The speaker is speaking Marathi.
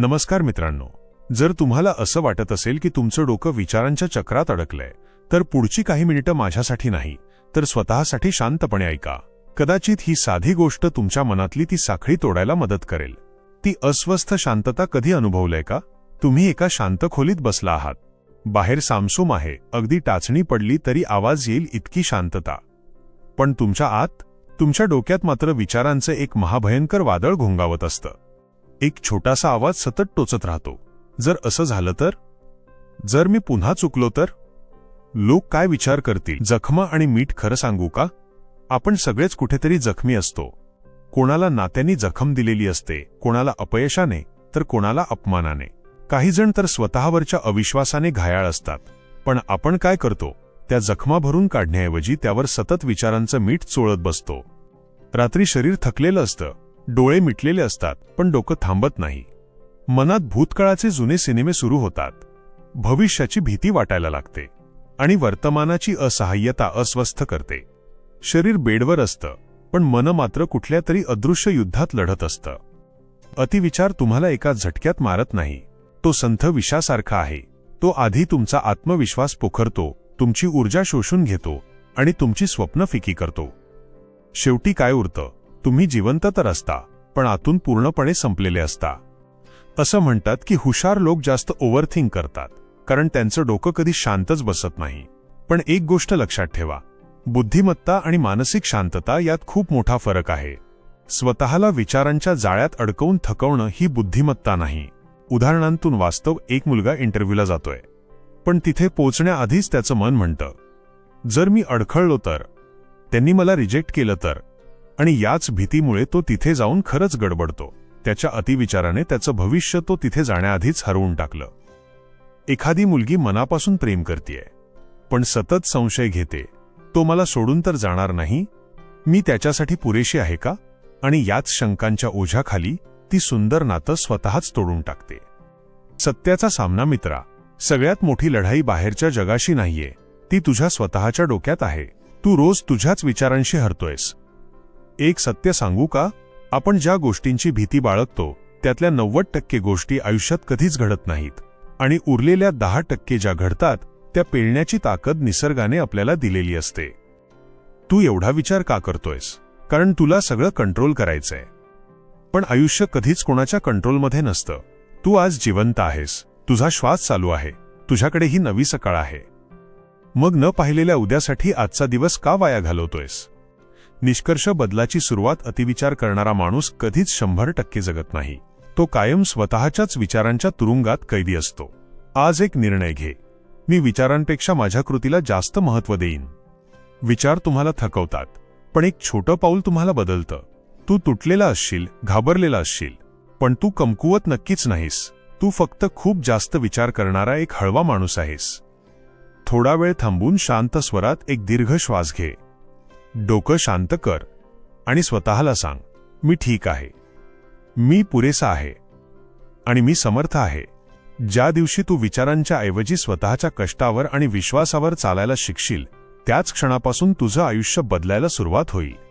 नमस्कार मित्रांनो. जर तुम्हाला असं वाटत असेल की तुमचं डोकं विचारांच्या चक्रात अडकलंय तर पुढची काही मिनिटं माझ्यासाठी नाही तर स्वतःसाठी शांतपणे ऐका. कदाचित ही साधी गोष्ट तुमच्या मनातली ती साखळी तोडायला मदत करेल. ती अस्वस्थ शांतता कधी अनुभवलंय का? तुम्ही एका शांत खोलीत बसला आहात. बाहेर सामसूम आहे अगदी टाचणी पडली तरी आवाज येईल इतकी शांतता. पण तुमच्या आत तुमच्या डोक्यात मात्र विचारांचं एक महाभयंकर वादळ घोंगावत असतं. एक छोटासा आवाज सतत टोचत राहतो. जर असं झालं तर? जर मी पुन्हा चुकलो तर? लोक काय विचार करतील? जखमा आणि मीठ खरं सांगू का? आपण सगळेच कुठेतरी जखमी असतो. कोणाला नात्यांनी जखम दिलेली असते कोणाला अपयशाने तर कोणाला अपमानाने. काही जण तर स्वतःवरच्या अविश्वासाने घायाळ असतात. पण आपण काय करतो? त्या जखमा भरून काढण्याऐवजी त्यावर सतत विचारांचं मीठ चोळत बसतो. रात्री शरीर थकलेलं असतं. डोळे मिटलेले असतात पण डोकं थांबत नाही. मनात भूतकाळाचे जुने सिनेमे सुरू होतात. भविष्याची भीती वाटायला लागते. आणि वर्तमानाची असहाय्यता अस्वस्थ करते. शरीर बेडवर असतं पण मन मात्र कुठल्या तरी अदृश्य युद्धात लढत असतं. अतिविचार तुम्हाला एका झटक्यात मारत नाही. तो संथ विषासारखा आहे. तो आधी तुमचा आत्मविश्वास पोखरतो तुमची ऊर्जा शोषून घेतो आणि तुमची स्वप्न फिकी करतो. शेवटी काय उरतं? तुम्ही जिवंत तर असता पण आतून पूर्णपणे संपलेले असता. असं म्हणतात की हुशार लोक जास्त ओव्हरथिंक करतात कारण त्यांचं डोकं कधी शांतच बसत नाही. पण एक गोष्ट लक्षात ठेवा बुद्धिमत्ता आणि मानसिक शांतता यात खूप मोठा फरक आहे. स्वतःला विचारांच्या जाळ्यात अडकवून थकवणं ही बुद्धिमत्ता नाही. उदाहरणांतून वास्तव एक मुलगा इंटरव्ह्यूला जातोय. पण तिथे पोचण्याआधीच त्याचं मन म्हणतं जर मी अडखळलो तर त्यांनी मला रिजेक्ट केलं तर आणि याच भीतीमुळे तो तिथे जाऊन खरंच गडबडतो. त्याच्या अतिविचाराने त्याचं भविष्य तो तिथे जाण्याआधीच हरवून टाकलं. एखादी मुलगी मनापासून प्रेम करतीये. पण सतत संशय घेते. तो मला सोडून तर जाणार नाही. मी त्याच्यासाठी पुरेशी आहे का? आणि याच शंकांच्या ओझ्याखाली ती सुंदर नातं स्वतःच तोडून टाकते. सत्याचा सामना मित्रा सगळ्यात मोठी लढाई बाहेरच्या जगाशी नाहीये. ती तुझ्या स्वतःच्या डोक्यात आहे. तू रोज तुझ्याच विचारांशी हरतोयस. एक सत्य सांगू का? आपण ज्या गोष्टींची भीती बाळगतो त्यातल्या नव्वद टक्के गोष्टी आयुष्यात कधीच घडत नाहीत. आणि उरलेल्या दहा टक्के ज्या घडतात त्या पेळण्याची ताकद निसर्गाने आपल्याला दिलेली असते. तू एवढा विचार का करतोयस? कारण तुला सगळं कंट्रोल करायचंय. पण आयुष्य कधीच कोणाच्या कंट्रोलमध्ये नसतं. तू आज जिवंत आहेस. तुझा श्वास चालू आहे. तुझ्याकडे ही नवी सकाळ आहे. मग न पाहिलेल्या उद्यासाठी आजचा दिवस का वाया घालवतोयस? निष्कर्ष बदलाची सुरुवात अतिविचार करणारा माणूस कधीच शंभर टक्के जगत नाही. तो कायम स्वतःच्याच विचारांच्या तुरुंगात कैदी असतो. आज एक निर्णय घे. मी विचारांपेक्षा माझ्या कृतीला जास्त महत्त्व देईन. विचार तुम्हाला थकवतात. पण एक छोटं पाऊल तुम्हाला बदलतं. तू तुटलेला असशील घाबरलेला असशील. पण तू कमकुवत नक्कीच नाहीस. तू फक्त खूप जास्त विचार करणारा एक हळवा माणूस आहेस. थोडा वेळ थांबून शांत स्वरात एक दीर्घ श्वास घे. डोकं शांत कर आणि स्वतःला सांग मी ठीक आहे. मी पुरेसा आहे. आणि मी समर्थ आहे. ज्या दिवशी तू विचारांच्या ऐवजी स्वतःच्या कष्टावर आणि विश्वासावर चालायला शिकशील त्याच क्षणापासून तुझं आयुष्य बदलायला सुरुवात होईल.